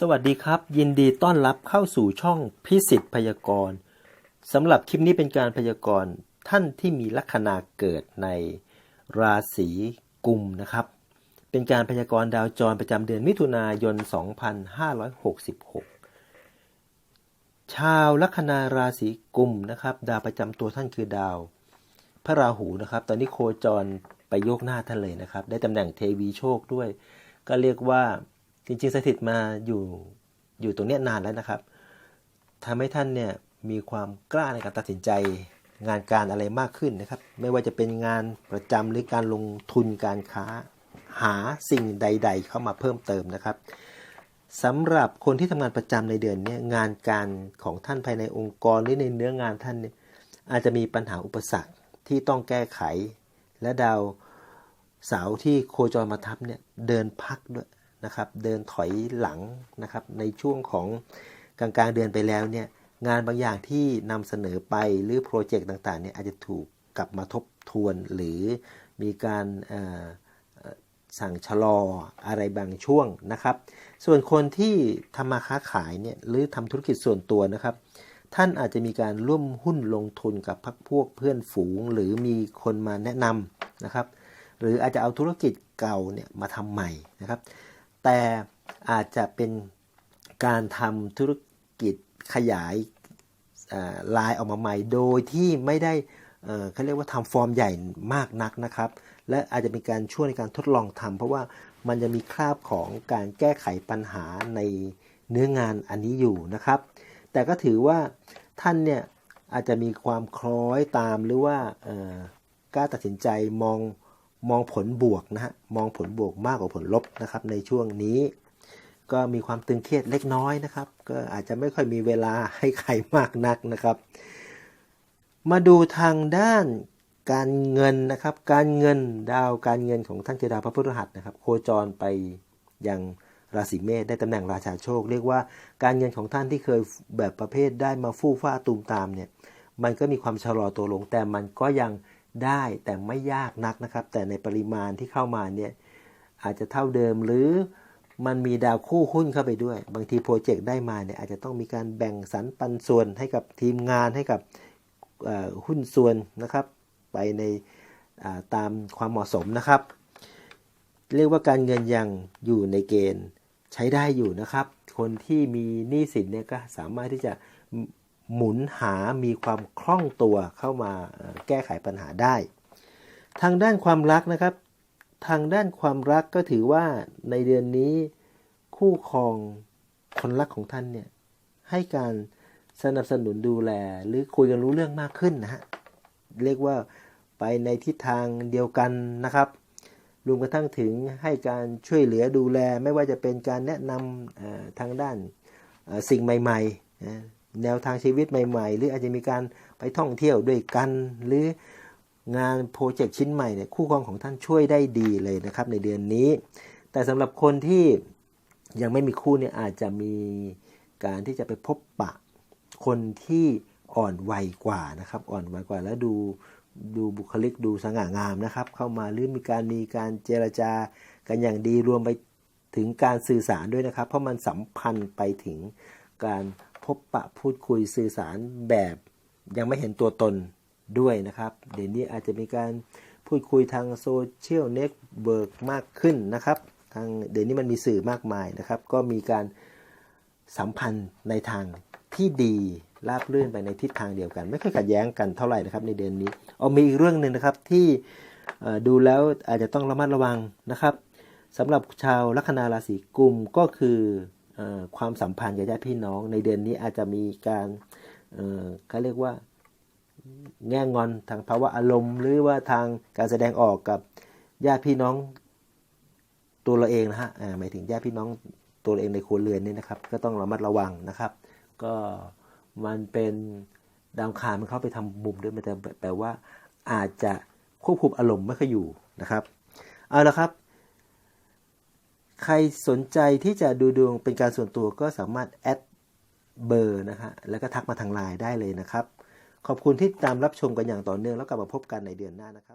สวัสดีครับ ยินดีต้อนรับเข้าสู่ช่องพิสิทธิ์พยากรณ์สำหรับคลิปนี้เป็นการพยากรณ์ท่านที่มีลัคนาเกิดในราศีกุมนะครับ เป็นการพยากรณ์ดาวจรประจำเดือนมิถุนายน 2566 ชาวลัคนาราศีกุมนะครับ ดาวประจำตัวท่านคือดาว พระราหูนะครับ ตอนนี้โคจรไปโยกหน้าท่านเลยนะครับ ได้ตำแหน่งเทวีโชคด้วย ก็เรียกว่า จริงๆสถิตมาอยู่อยู่ตรงนี้นานแล้วนะครับทำให้ท่านเนี่ยมีความกล้าในการตัดสินใจงานการอะไรมากขึ้นนะครับ ไม่ว่าจะเป็นงานประจำหรือการลงทุนการค้า หาสิ่งใด ๆ เข้ามาเพิ่มเติมนะครับสำหรับคนที่ทำงานประจำในเดือนนี้งานการของท่านภายในองค์กรหรือในเนื้องานท่านเนี่ยอาจจะมีปัญหาอุปสรรคที่ต้องแก้ไข และดาวเสาที่โคจรมาทับเนี่ยเดินพักด้วย นะครับเดินถอยหลังนะครับในช่วงของกลางกลางเดือนไปแล้วเนี่ยงานบางอย่างที่นำเสนอไปหรือโปรเจกต์ต่างๆเนี่ยอาจจะถูกกลับมาทบทวนหรือมีการสั่งชะลออะไรบางช่วงนะครับ ส่วนคนที่ทำมาค้าขายเนี่ยหรือทำธุรกิจส่วนตัวนะครับ ท่านอาจจะมีการร่วมหุ้นลงทุนกับพักพวกเพื่อนฝูง หรือมีคนมาแนะนำนะครับ หรืออาจจะเอาธุรกิจเก่าเนี่ยมาทำใหม่นะครับ แต่อาจจะเป็นการทำธุรกิจขยายลายออกมาใหม่ โดยที่ไม่ได้เขาเรียกว่าทำฟอร์มใหญ่มากนักนะครับ และอาจจะเป็นการช่วยในการทดลองทำเพราะว่ามันจะมีคราบของการแก้ไขปัญหาในเนื้องานอันนี้อยู่นะครับ แต่ก็ถือว่าท่านเนี่ยอาจจะมีความคล้อยตามหรือว่ากล้าตัดสินใจมอง มองผลบวกนะฮะมองผลบวกมากกว่าผลลบนะครับ ในช่วงนี้ ก็มีความตึงเครียดเล็กน้อยนะครับ ก็อาจจะไม่ค่อยมีเวลาให้ใครมากนักนะครับ มาดูทางด้านการเงินนะครับ การเงินดาวการเงินของท่านคือดาวพระพฤหัสนะครับ โคจรไปยังราศีเมษได้ตำแหน่งราชาโชค เรียกว่าการเงินของท่านที่เคยแบบประเภทได้มาฟู่ฟ้าตูมตามเนี่ยมันก็มีความชะลอตัวลงแต่มันก็ยัง ได้แต่ไม่ยากนักนะครับ แต่ในปริมาณที่เข้ามาเนี่ยอาจจะเท่าเดิมหรือมันมีดาวคู่หุ้นเข้าไปด้วย บางทีโปรเจกต์ได้มาเนี่ยอาจจะต้องมีการแบ่งสรรปันส่วนให้กับทีมงานให้กับหุ้นส่วนนะครับ ไปในตามความเหมาะสมนะครับ เรียกว่าการเงินยังอยู่ในเกณฑ์ใช้ได้อยู่นะครับ คนที่มีหนี้สินเนี่ยก็สามารถที่จะ หมุนหามีความคล่องตัวเข้ามาแก้ไขปัญหาได้ ทางด้านความรักนะครับ ทางด้านความรักก็ถือว่าในเดือนนี้คู่ครองคนรักของท่านเนี่ยให้การสนับสนุนดูแลหรือคุยกันรู้เรื่องมากขึ้นนะฮะเรียกว่าไปในทิศทางเดียวกันนะครับรวมกระทั่งถึงให้การช่วยเหลือดูแล ไม่ว่าจะเป็นการแนะนำทางด้านสิ่งใหม่ๆ แนวทางชีวิตใหม่ ๆ หรืออาจจะมีการไปท่องเที่ยวด้วยกัน หรืองานโปรเจกต์ชิ้นใหม่เนี่ยคู่ครองของท่านช่วยได้ดีเลยนะครับในเดือนนี้ แต่สำหรับคนที่ยังไม่มีคู่เนี่ยอาจจะมีการที่จะไปพบปะคนที่อ่อนวัยกว่านะครับ อ่อนวัยกว่าแล้วดูดูบุคลิกดูสง่างามนะครับ เข้ามาหรือมีการมีการเจรจากันอย่างดีรวมไปถึงการสื่อสารด้วยนะครับ เพราะมันสัมพันธ์ไปถึงการ พบปะพูดคุยสื่อสารแบบยังไม่เห็นตัวตนด้วยนะครับ เดี๋ยวนี้อาจจะมีการพูดคุยทางโซเชียลเน็ตเวิร์กมากขึ้นนะครับทางเดี๋ยวนี้มันมีสื่อมากมายนะครับ ก็มีการสัมพันธ์ในทางที่ดีราบรื่นไปในทิศทางเดียวกัน ไม่ค่อยขัดแย้งกันเท่าไหร่นะครับในเดือนนี้เอามีอีกเรื่องหนึ่งนะครับที่ดูแล้วอาจจะต้องระมัดระวังนะครับสำหรับชาวลัคนาราศีกุมก็คือ ความสัมพันธ์กับญาติพี่น้อง ในเดือนนี้อาจจะมีการเอ่อเขาเรียกว่าแง่งอนทางภาวะอารมณ์ หรือว่าทางการแสดงออกกับญาติพี่น้องตัวเราเองนะฮะหมายถึงญาติพี่น้องตัวเเองในครัวเรือนนี่นะครับ ก็ต้องระมัดระวังนะครับ ก็มันเป็นดาวคารมันเข้าไปทำมุมด้วยมันจะแปลว่าอาจจะควบคุมอารมณ์ไม่ค่อยอยู่นะครับเอาละครับ ใครสนใจที่จะดูดวงเป็นการส่วนตัวก็สามารถแอดเบอร์นะฮะแล้วก็ทักมาทางไลน์ได้เลยนะครับ ขอบคุณที่ตามรับชมกันอย่างต่อเนื่องแล้วกลับมาพบกันในเดือนหน้านะครับ